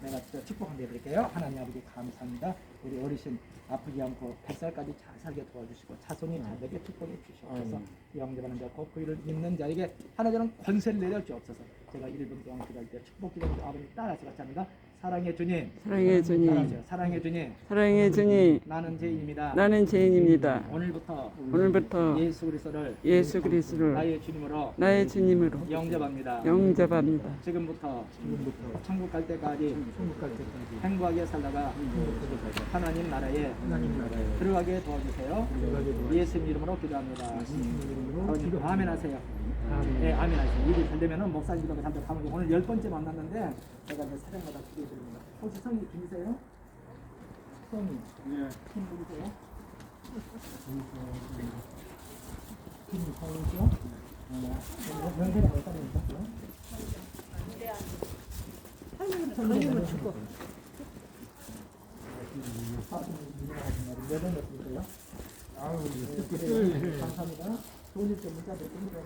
내가 또 축복 한번 해드릴게요. 하나님 아버지 감사합니다. 우리 어르신 아프지 않고 100살까지 잘 살게 도와주시고 차손이 잘 되게 축복해 주시옵소서. 영접하는 자, 곧 그이를 믿는 자에게 하나님은 권세를 내려 주옵소서. 제가 1분 동안 기도할 때 축복 기도 아버님 따라서 같이 합니다. 사랑의 주님, 사랑의 주님, 따라하세요. 사랑의 주님, 사랑의 주님, 나는 죄인입니다. 나는 죄인입니다. 오늘부터 오늘부터 예수 그리스도를 예수 그리스도를 나의 주님으로 나의 주님으로 영접합니다. 영접합니다. 지금부터 천국 갈 때까지 행복하게 살다가 하나님 나라에 들어가게 도와주세요. 예수님 이름으로 기도합니다. 아버님 아멘 하세요. 네, 아멘 하세요. 일이 잘 되면은 목사님 기도가 잠깐 가면 돼. 오늘 열 번째 만났는데 제가 이제 사령마다 기도드립니다. 혹시 성이 김이세요? 성이 예. 김 누구세요? 김성이죠? 어, 연세가 몇 살이셨어요? 성님은 축구. 네, 감사합니다. 좋은 일좀 문자 드립니다.